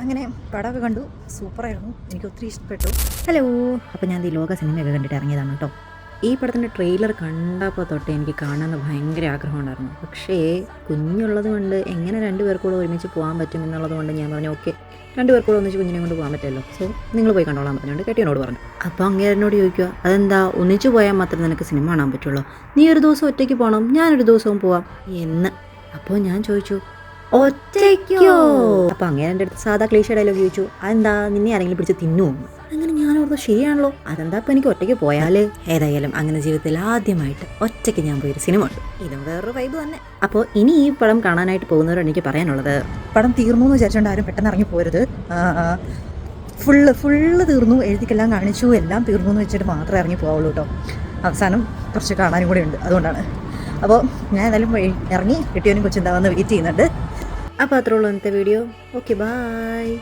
അങ്ങനെ പടമൊക്കെ കണ്ടു. സൂപ്പറായിരുന്നു. എനിക്ക് ഒത്തിരി ഇഷ്ടപ്പെട്ടു. ഹലോ. അപ്പോൾ ഞാൻ ഈ ലോക സിനിമയൊക്കെ കണ്ടിട്ട് ഇറങ്ങിയതാണ് കേട്ടോ. ഈ പടത്തിന്റെ ട്രെയിലർ കണ്ടപ്പോൾ തൊട്ട് എനിക്ക് കാണാൻ ഭയങ്കര ആഗ്രഹമുണ്ടായിരുന്നു. പക്ഷേ കുഞ്ഞുള്ളത് കൊണ്ട് എങ്ങനെ രണ്ട് പേർക്കൂടെ ഒരുമിച്ച് പോകാൻ പറ്റും എന്നുള്ളത് കൊണ്ട് ഞാൻ പറഞ്ഞു ഓക്കെ രണ്ട് പേർക്കൂടെ ഒന്നിച്ച് കുഞ്ഞിനെ കൊണ്ട് പോകാൻ പറ്റുമല്ലോ സോ നിങ്ങൾ പോയി കണ്ടോളാൻ പറഞ്ഞുകൊണ്ട് കെട്ടിയോട് പറഞ്ഞു. അപ്പോൾ അങ്ങേരനോട് ചോദിക്കുക അതെന്താ ഒന്നിച്ച് പോയാൽ മാത്രമേ നിനക്ക് സിനിമ കാണാൻ പറ്റുള്ളൂ? നീ ഒരു ദിവസം ഒറ്റയ്ക്ക് പോകണം ഞാനൊരു ദിവസവും പോവാം എന്ന്. അപ്പോൾ ഞാൻ ചോദിച്ചു ഒറ്റയ്ക്കോ? അപ്പൊ അങ്ങനെ എന്റെ അടുത്ത് സാധാ ക്ലീഷ ഡയലോഗ് ചോദിച്ചു. അതെന്താ? നിന്നെ ആരെങ്കിലും പിടിച്ച് തിന്നുമോ അങ്ങനെ ഞാൻ ഓർത്തു ശരിയാണല്ലോ. അതെന്താ ഇപ്പൊ എനിക്ക് ഒറ്റയ്ക്ക് പോയാൽ? ഏതായാലും അങ്ങനെ ജീവിതത്തിൽ ആദ്യമായിട്ട് ഒറ്റയ്ക്ക് ഞാൻ പോയൊരു സിനിമ ഉണ്ട് ഇതും വേറൊരു വൈബ് തന്നെ. അപ്പോൾ ഇനി ഈ പടം കാണാനായിട്ട് പോകുന്നവരോട് എനിക്ക് പറയാനുള്ളത്. പടം തീർന്നു എന്ന് വിചാരിച്ചുകൊണ്ട് ആരും പെട്ടെന്ന് ഇറങ്ങി പോരുത്. ഫുള്ള് ഫുള്ള് തീർന്നു. എഴുതിക്കെല്ലാം കാണിച്ചു. എല്ലാം തീർന്നു എന്ന് വെച്ചിട്ട് മാത്രമേ ഇറങ്ങി പോവുള്ളൂ കേട്ടോ. അവസാനം കുറച്ച് കാണാനും കൂടെ ഉണ്ട്. അതുകൊണ്ടാണ്. അപ്പോൾ ഞാൻ എന്തായാലും ഇറങ്ങി കിട്ടിയവനും കൊച്ചുണ്ടാവുന്ന വെയിറ്റ് ചെയ്യുന്നുണ്ട്. അപ്പോൾ അത്രേ ഉള്ളൂ ഇന്നത്തെ വീഡിയോ ഓക്കെ ബായ്